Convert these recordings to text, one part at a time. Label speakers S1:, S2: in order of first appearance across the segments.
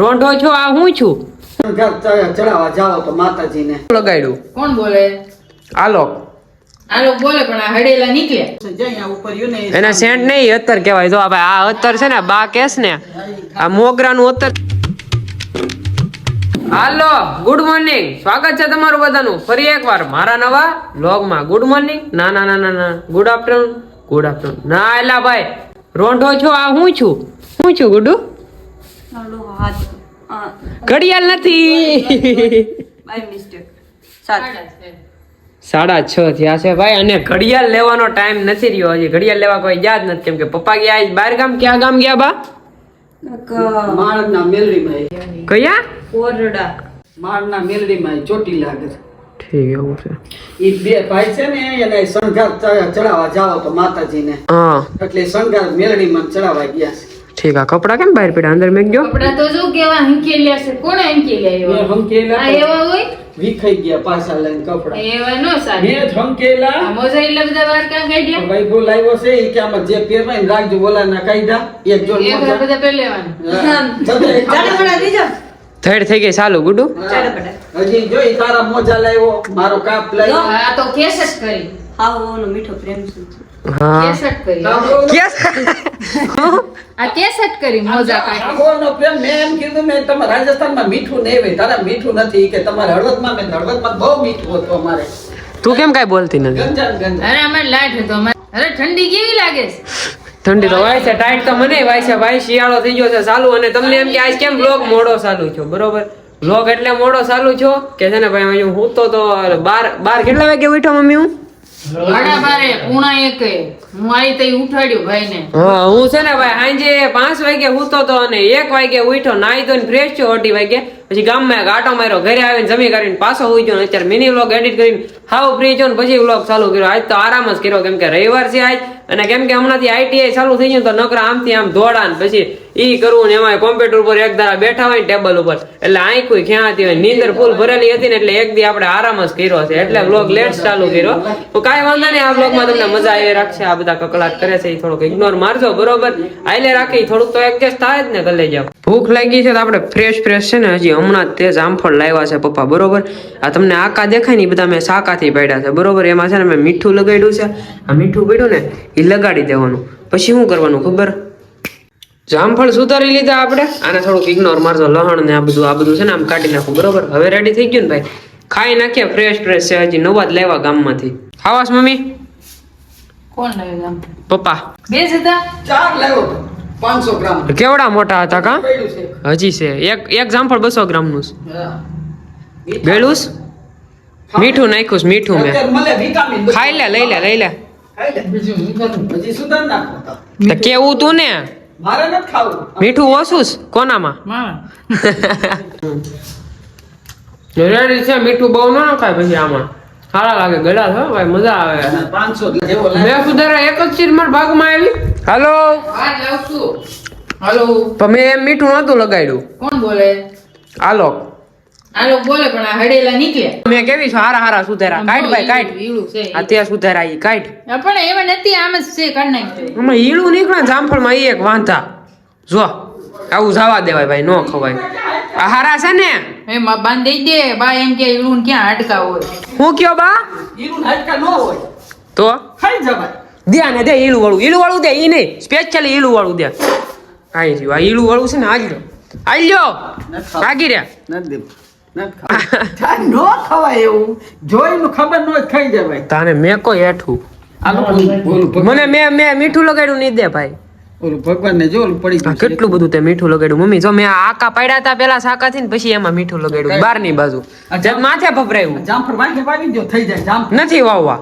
S1: રોંઢો છો આ હું છું?
S2: ચડાવવા જાઓ તો માતાજીને
S1: લગાડ્યું.
S3: કોણ બોલે?
S1: આલો
S3: આ બોલે પણ આ હડેલા નીકળ્યા
S2: જઈ ઉપર યુ ને
S1: એને સેન્ટ નહીં અત્તર કહેવાય. જો આ ભાઈ આ અત્તર છે ને બા કેસ ને આ મોગરાનું અત્તર. હાલો ગુડ મોર્નિંગ સ્વાગત છે તમારું બધાનું. ફરી એકવાર મારા નવા લોગમાં ગુડ મોર્નિંગ ના ના ના ગુડ આફ્ટરનૂન ગુડ આફ્ટરનૂન ના એલા ભાઈ રોંઢો છો આ હું છું? હું છું ગુડુ? ઘડિયાળ નથી.
S4: By mistake.
S1: સાડા છ. થયા છે ભાઈ અને ઘડિયાળ લેવાનો ટાઈમ નથી રહ્યો હજી. ઘડિયાળ લેવા કોઈ ગયા જ નથી કેમ કે પપ્પા ગયા આજ બહાર ગામ ક્યાં ગામ ગયા બા? કયા?
S4: ઓરડા.
S2: માળના મેલડીમાં ચોટી લાગે
S1: ઠીક એવું છે.
S2: એ બે ભાઈ છે ને એને શણગાર ચડાવવા જાઓ તો માતાજીને.
S1: હા.
S2: એટલે શણગાર મેલડીમાં ચડાવવા ગયા
S1: ઠીક આ કપડા કેમ બહાર પડ્યા? અંદર મેં ગયો
S3: કપડા તો જો કેવા હંકેલ્યા છે? કોણે હંકેલ્યા એવા
S2: હંકેલા
S3: આ એવા હોય?
S2: વિખાઈ ગયા પાછા લઈને કપડા.
S3: એવા નો સારી.
S2: મેં જ હંકેલા.
S3: મોજા એટલા બધા વાર કાં કાઢ્યા?
S2: ભાઈ બોલ છે એ કે આમાં જે પહેરવાય ને રાખજો બોલા ના કાયદા એક જોડ
S3: એક
S2: મોજા.
S3: બધા પહેલેવાના
S4: દીજો
S1: થર્ડ થઈ ગઈ ચાલુ ગુડુ.
S4: ચાલે પડા
S2: હજી જોઈ તારા મોજા લાવ્યો મારો કાપ લાવ્યો.
S3: આ તો કેસટ કરી.
S4: હા ઓનો મીઠો પ્રેમ છે?
S1: હા.
S3: કેસટ કરી.
S2: કાપડો
S1: કેસ
S3: આ કેસટ કરી મોજા કાઢી.
S2: આખોનો પ્રેમ મેં એમ કીધું મેં તમારે રાજસ્થાનમાં મીઠું નહીં હોય. તારા મીઠું નથી કે તમારે હળવદમાં મેં હળવદમાં બહુ મીઠું હતું અમારે.
S1: તું કેમ કાંઈ બોલતી નથી?
S2: ગંજાન ગંજાન
S3: અરે અમારે લાઈટ હતો અમારે અરે ઠંડી કેવી લાગે છે?
S1: ઠંડી તો વાય છે ટાઈટ તો મને વાય છે. ભાઈ શિયાળો થઈ ગયો છે ચાલુ. અને તમને એમ કે આજ કેમ બ્લોગ મોડો ચાલુ છો બરોબર? બ્લોગ એટલે મોડો ચાલુ છો કે છે ને ભાઈ હું તો બાર બાર કેટલા વાગે ઉઠ્યો મમ્મી હું?
S3: હું
S1: હા તો અને એક વાગે ઉઠ્યો નાઈ ધોઈને ફ્રેશ થયો અઢી વાગે. પછી ગામમાં ગાટો માર્યો, ઘરે આવીને જમી કરીને પાછો હોઈ ગયો અત્યારે મિની એડિટ કરીને હાવ ફ્રી થયો પછી વ્લોગ ચાલુ કર્યો. આજ તો આરામ જ કર્યો, કેમ કે રવિવાર છે આજ. અને કેમ કે હમણાંથી આઈટીઆઈ ચાલુ થઈ ગયું તો નકરા આમથી આમ દોડા ને પછી ઈ કરવું ને એમાં કોમ્પ્યુટર ઉપર એક ધારા બેઠા હોય ને ટેબલ ઉપર. એટલે આંખું ખ્યાતી હોય નીંદર ફૂલ ભરેલી હતી ને એટલે એક દી આપણે આરામ જ કર્યો છે. એટલે બ્લોગ લેટ ચાલુ કર્યો. તો કાંઈ વાંધો નહીં, આ વ્લોગમાં તમને મજા આવી રાખશે. આ બધા કકડાટ કરે છે એ થોડુંક ઇગ્નોર મારજો, બરોબર? આઈલે રાખી થોડુંક તો એડજસ્ટ થાય જ ને, કરી જાવ ભૂખ લાગી છે તો આપણે ફ્રેશ ફ્રેશ છે ને, હજી હમણાં તે જામફળ લાવ્યા છે પપ્પા, બરોબર? આ તમને આકા દેખાય ને એ બધા મેં શાકાથી પડ્યા છે, બરોબર? એમાં છે ને મેં મીઠું લગાડ્યું છે. આ મીઠું પડ્યું ને એ લગાડી દેવાનું. પછી શું કરવાનું, ખબર? જામફળ સુધારી લીધા આપણે. આને થોડુંક ઇગ્નોર મારજો લહણ ને આ બધું આ બધું છે ને આમ કાઢી નાખું. બરોબર? હવે રેડી થઈ ગયું ને ભાઈ? ખાઈ નાખીએ ફ્રેશ ફ્રેશ છે હજી. નવા જ લેવા ગામમાંથી. ખાવાસ મમ્મી?
S3: કોણ લાવે ગામ?
S1: પપ્પા.
S3: બે જતા
S2: ચાર લાવ્યો તો. પાંચસો ગ્રામ.
S1: કેવડા મોટા હતા કા? હજી છે. એક એક જામફળ બસો ગ્રામનું છે.
S2: હા.
S1: મીઠું નાખ્યું મીઠું મેં. ખાઈ લે લઈ લે લઈ લે.
S2: ખાઈ લે. હજી સુધાર નાખો તો.
S1: તો કેવું તું ને?
S2: મારે નથી ખાવું.
S1: મીઠું ઓછું છે? કોનામાં? રેડી છે મીઠું બહુ ન ખાય પછી આમાં. સારા લાગે ગળા છે ભાઈ મજા આવે.
S2: પાંચસો
S1: મેં સુધારા એક જ ચીર મારા ભાગમાં આવી. હાલો.
S3: હાલો.
S1: પણ મેં એમ મીઠું નતું લગાડ્યું.
S3: કોણ બોલે?
S1: હાલો.
S3: આ લોકો બોલે પણ આ હડેલા નીકળ્યા
S1: મેં કેવી છું? હારા હારા સુધારા. કાઢ ભાઈ કાઢ.
S3: ઈળું છે
S1: આ ત્યાં સુધારા ઈ કાઢ.
S3: પણ એમાં નથી આમ જ છે કાઢ નાખજો
S1: આમાં ઈળું નીકળે જામફળ જામફળમાં ઈ એક વાંધા. જો આવું જવા દેવાય ભાઈ નો ખવાય. આ હારા છે ને?
S3: એમાં બાંધી દે. બા એમ કે ઈળું ને ક્યાં અટકા હોય?
S1: હું કયો બા?
S2: ઈળું હાડકા નો હોય.
S1: તો?
S2: ખાઈ જવાય.
S1: દે ને દે ઈળું વાળું. ઈળું વાળું દે ઈ નહીં. સ્પેશિયલી ઈળું વાળું દે. આઈ રહ્યું. આ ઈળું વાળું છે ને આજ લો આઈ લ્યો ભાગી રહ્યા.
S2: નથી ન ખવાય એવું. જોઈને ખબર ન ખાઈ જવાય
S1: તાને મેં કોઈ હેઠું.
S2: આ લોકો ઓલું ભગ-
S1: મને મેં મેં મીઠું લગાડ્યું નહીં દે ભાઈ.
S2: ઓલું ભગવાનને જો ઓલું પડી
S1: આ
S2: ગયું છે.
S1: કેટલું બધું તે મીઠું લગાડ્યું? મમ્મી જો મેં આકા પાડ્યા હતા પેલા શાકાથી ને પછી એમાં મીઠું લગાડ્યું. બારની બાજુ. જેમ માથે ભભરાયું.
S2: જામફળ વાગે વાગી ગયો થઈ જાય જામફળ.
S1: નથી વાવવા.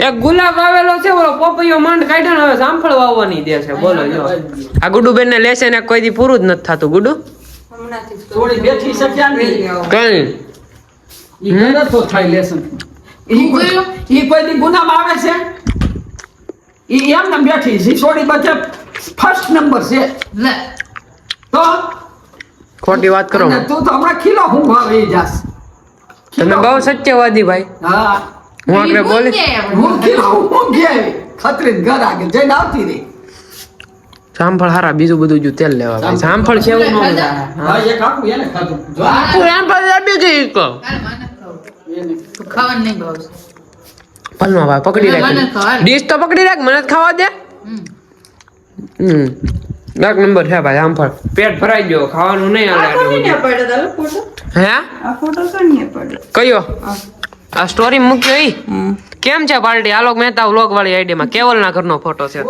S1: એક ગુલાબ વાવેલો છે ઓલો પોપૈયો માંડ કાઢ્યો હવે જામફળ વાવવાની દે છે. બોલો જો. આ ગુડુબેન ને લેશે ને કોઈ દી પૂરું જ નથી થતું. ગુડુ?
S2: થોડી બેઠી શક્યા
S1: કઈ?
S2: ઈ ગલત થાય લેસન. ઈ કોઈ ઈ કોઈ દી ગુનામાં આવે છે? ઈ એમ ને બેઠી છે. સોડી બચે ફર્સ્ટ નંબર છે.
S3: લે.
S2: તો?
S1: ખોટી વાત કરો.
S2: તું તો હમણાં ખીલો હું ભાવે જાસ.
S1: તમે બહુ સત્યવાદી ભાઈ.
S2: હા.
S1: હું આગળ બોલી.
S2: હું ખીલો હું ઘેર ખતરી ઘર આગળ જઈને આવતી રહી.
S1: જામફળ હારા બીજું બધું જો તેલ લેવા ભાઈ જામફળ છે એવું ન આવે.
S2: એક આખું એને ખાધું.
S1: આખું જામફળ લાડી ગઈ એક.
S3: હાલ મને ખાવું.
S2: એને
S3: તું ખાવાનું નહીં ભાવશે.
S1: ભલમાં ભાઈ પકડી રાખ. ડીશ તો પકડી રાખ મને જ ખાવા દે.
S3: હમ.
S1: એક નંબર છે ભાઈ જામફળ પેટ ભરાઈ ગયો ખાવાનું નહીં
S4: આ
S1: આવે હે?
S4: આ ફોટો
S1: કયો? આ સ્ટોરી મૂક્યો ઈ? કેમ છે પાર્ટી આલોક મહેતા વ્લોગ વાળી આઈડી માં કેવલ ના ઘરનો ફોટો છે.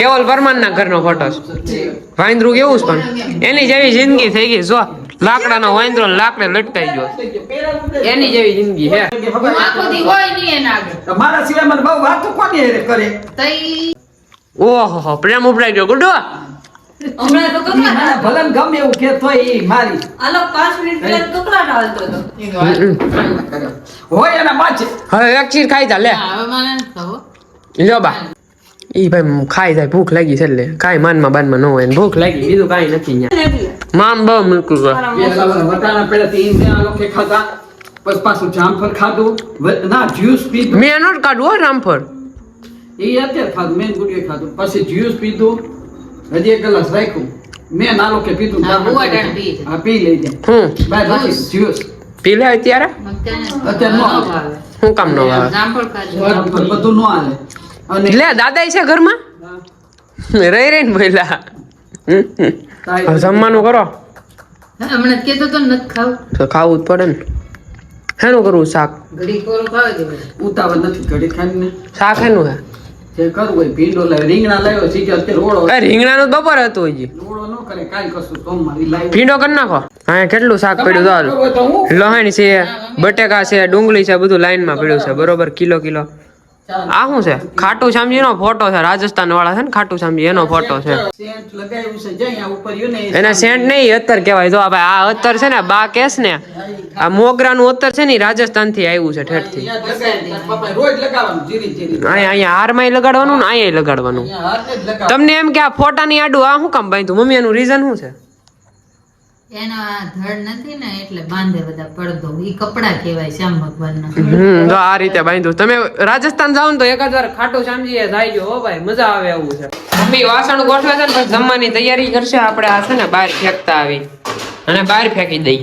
S1: કેવલ પરમાન ના ઘરનો ફોટો છે. વાંદરું કેવું છે પણ? એની જેવી જિંદગી થઈ ગઈ. જો લાકડાનો વાંદરો ને લાકડે લટકાઈ ગયો એની જેવી જિંદગી હે
S3: હું આખો દી હોય નહીં એના આગળ.
S2: મારા સિવાય મને બહુ વાત કોની કરે?
S1: ઓહો પ્રેમ ઉપડાઈ ગયો. ગુડો.
S4: હમણાં તો
S2: ઈ ભલે ગમે એવું કે તોય ઈ મારી.
S4: આલો પાંચ મિનિટ પહેલા કકળાટ હાલતો હતો.
S2: હોય એના પાછે
S1: હવે એક ચીર ખાઈ જા લે.
S3: હવે મને નથી
S1: લ્યો બા. ઈ ભાઈ ખાઈ જાય ભૂખ લાગી છે એટલે. કાંઈ માનમાં બાનમાં ન હોય ને ભૂખ લાગી. બીજું કાંઈ નથી
S4: માન
S1: મામ. બહુ મૂકું
S2: વટાણા પહેલાથી ઈંધે લોકો ખાધા પછી પાછું જામફળ ખાધું. ના જ્યુસ પીધું.
S1: મેં નોટ કાઢવું હો રામફળ.
S2: એ અત્યારે ખાધું મેં ગુડિયો ખાધું. પછી જ્યુસ પીધું. હજી એક ગ્લાસ રાખ્યું. મેં નાલો કે પીધું
S3: હા, પી છે.
S2: હા પી લઈ જાય
S1: હું
S2: બાય રાખી જ્યુસ
S1: પી લે અત્યારે?
S3: અત્યારે
S2: નો આવે.
S1: શું કામ નો આવે?
S3: જામફળ
S2: બધું નો આવે. અને
S1: લે દાદા છે ઘરમાં? રહી રહી ને જમવાનું કરો.
S3: હમણાં જ તો નથી ખાવું.
S1: તો ખાવું જ પડે ને. હેનું કરવું શાક?
S3: ઘડી કોરું ખાવા
S2: ઉતાવળ નથી ઘડી ખાઈને.
S1: શાક હેનું હે
S2: જે કરવું હોય ભીંડો લાવ્યો રીંગણા લાવ્યો છે કે અત્યારે ઓળો
S1: એ રીંગણાનું બપોર હતું હજી.
S2: ઓળો ન કરે કાંઈ કશું સોમવાર ઈ લાવ્યો.
S1: ભીંડો કરી નાખો. અહીંયા કેટલું શાક પડ્યું
S2: હું
S1: તો લહેણ છે બટેકા છે ડુંગળી છે બધું લાઈનમાં પડ્યું છે બરોબર. Kilo kilo. આ શું છે? ખાટુ શ્યામજી નો ફોટો છે રાજસ્થાન વાળા છે ને ખાટુ શ્યામજી એનો ફોટો છે. એને સેન્ટ નહીં અત્તર કહેવાય. જો ભાઈ આ અત્તર છે ને બા કેસ ને આ મોગરાનું અત્તર છે ને રાજસ્થાનથી આવ્યું છે ઠેઠથી
S2: અહીંયા
S1: હારમાં લગાડવાનું ને અહીંયા લગાડવાનું તમને એમ કે આ ફોટાની આડું આ શું કામ બાંધ્યું? મમ્મી એનું રીઝન શું છે?
S3: એનો આ ધડ નથી ને એટલે બાંધે બધા પડદો. ઈ કપડા કહેવાય શ્યામ ભગવાનના.
S1: હમ તો આ રીતે બાંધ્યું. તમે રાજસ્થાન જાઓ ને તો એકાદ વાર ખાટું શ્યામજી જાયજો હો ભાઈ મજા આવે એવું છે. મમ્મી વાસણ ગોઠવે છે ને પછી જમવાની તૈયારી કરશે. આપણે આ છે ને બહાર ફેંકતા આવી. અને બહાર ફેંકી દઈ.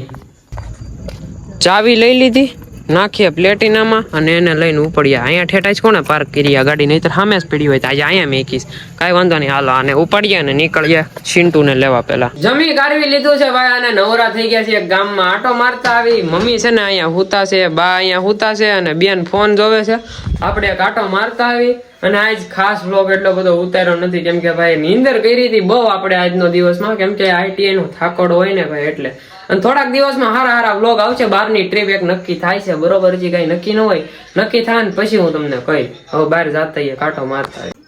S1: ચાવી લઈ લીધી, નાખીએ પ્લેટિનામાં અને એને લઈને ઉપડ્યા. અહીંયા ઠેઠા જ કોને પાર્ક કરી આ ગાડી? નહીં સામે જ પડી હોય તો આજે અહીંયા મેકીશ. કાંઈ વાંધો નહીં, હાલો, આને ઉપાડીએ અને નીકળીએ ચિંટુને લેવા પેલા જમી કાઢવી લીધું છે ભાઈ અને નવરા થઈ ગયા છે ગામમાં આટો મારતા આવી. મમ્મી છે ને અહીંયા હુતા છે, બા અહીંયા હુતા છે અને બેન ફોન જોવે છે. આપણે એક આટો મારતા આવી અને આજ ખાસ બ્લોગ એટલો બધો ઉતાર્યો નથી. કેમ કે ભાઈ, નીંદર કરી હતી બહુ આપણે આજનો દિવસમાં. કેમ કે આઈટીઆઈ નો થાકોડ હોય ને ભાઈ, એટલે અને થોડાક દિવસમાં હારા હારા વ્લોગ આવશે, બહારની ટ્રીપ એક નક્કી થાય છે. બરોબર હજી કઈ નક્કી ન હોય. નક્કી થાય ને પછી હું તમને કહી હવે બહાર જાતા કાંટો મારતા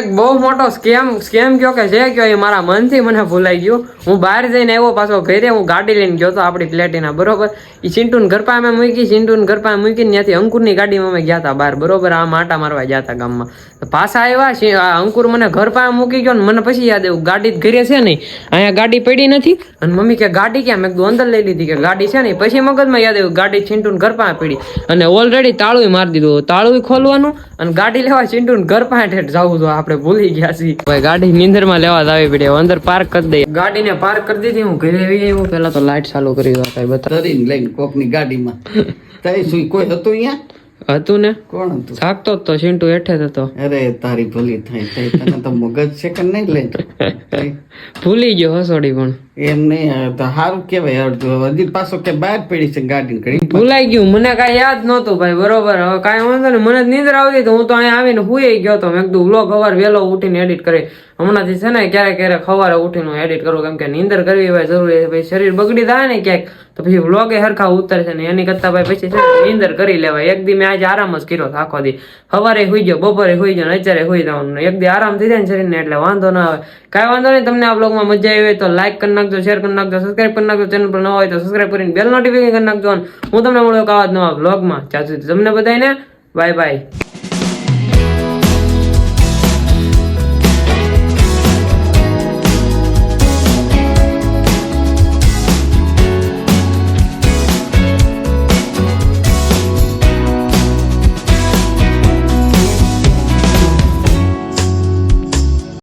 S1: એક બહુ મોટો સ્કેમ સ્કેમ કયો કે છે કયો એ મારા મનથી મને ભૂલાઈ ગયું. હું બહાર જઈને આવ્યો પાછો ઘરે, હું ગાડી લઈને ગયો હતો આપણી પ્લેટીના બરોબર? એ ચિંટુન ઘર પાસે અમે મૂકી, ચિંટુન ઘર પાસે મૂકીને ત્યાંથી અંકુરની ગાડીમાં અમે ગયા હતા બહાર, બરોબર? આ માટા મારવા ગયા હતા ગામમાં. પાછા આવ્યા અંકુર મને ઘર પાસે મૂકી ગયો ને મને પછી યાદ આવ્યું, ગાડી ઘરે છે નહીં. અહીંયા ગાડી પડી નથી. અને મમ્મી કે, ગાડી ક્યાં? મેં અંદર લઈ લીધી કે, ગાડી છે નહીં. પછી મગજમાં યાદ આવ્યું, ગાડી ચિંટુન ઘર પાસે પડી. અને ઓલરેડી તાળું મારી દીધું. તાળું ખોલવાનું અને ગાડી લેવા ચિંટુન ઘર પાસે જવું તો આપણે. ભૂલી ગયા છીએ. ભાઈ ગાડી નીંદરમાં લેવા જ આવી પડે. અંદર પાર્ક કરી દઈએ. ગાડીને પાર્ક કરી દીધી. હું ઘરે આવી આવ્યો. પેલા તો લાઈટ ચાલુ કરી દો કઈ બતા.
S2: ધરીને લઈને કોકની ગાડીમાં. તઈ સુઈ કોઈ હતું અહીંયા?
S1: હતું ને?
S2: કોણ હતું?
S1: થાકતો તો ચિંટુ હેઠે જ હતો.
S2: અરે તારી ભલી થાય. તને તો મગજ છે કે નહીં લે તઈ
S1: ભૂલી ગયો હસોડી પણ.
S2: એમ નહીં સારું કેવાય હજી પાછો કે બહાર પડી છે ગાડી કરી
S1: ભૂલાઈ ગયું મને કાંઈ યાદ નહોતું ભાઈ બરોબર. હવે કાંઈ વાંધો ને મને જ નીંદર આવતી તો હું તો અહીંયા આવીને હુઈ ગયો તો મેં કીધું વ્લોગ સવાર વહેલો ઉઠીને એડિટ કરી. હમણાંથી છે ને ક્યારેક ક્યારેક સવારે ઉઠીને એડિટ કરું કેમ કે નીંદર કરવી ભાઈ જરૂરી છે. ભાઈ શરીર બગડી થાય ને ક્યાંક તો પછી વ્લોગે હરખા ઉતરશે ને એની કરતા ભાઈ પછી છે નીંદર કરી લેવાય. એક દી મેં આજે આરામ જ કર્યો આખો દી. સવારે હુઈ ગયો બપોરે હુઈ ગયો ને અત્યારે હુઈ જવાનું. એક દી આરામ થઈ જાય ને શરીરને એટલે વાંધો ના આવે. કાંઈ વાંધો નહીં તમને આ બ્લોગમાં મજા આવી હોય તો લાઈક કરી નાખજો શેર કરી નાખજો સબસ્ક્રાઈબ કરી નાખજો ચેનલ પર ન હોય તો સબસ્ક્રાઈબ કરીને બેલ નોટિફિકેશન કરી નાખજો હું તમને મળ્યો આવા નવા બ્લોગમાં સુધી તમને બધાને બાય બાય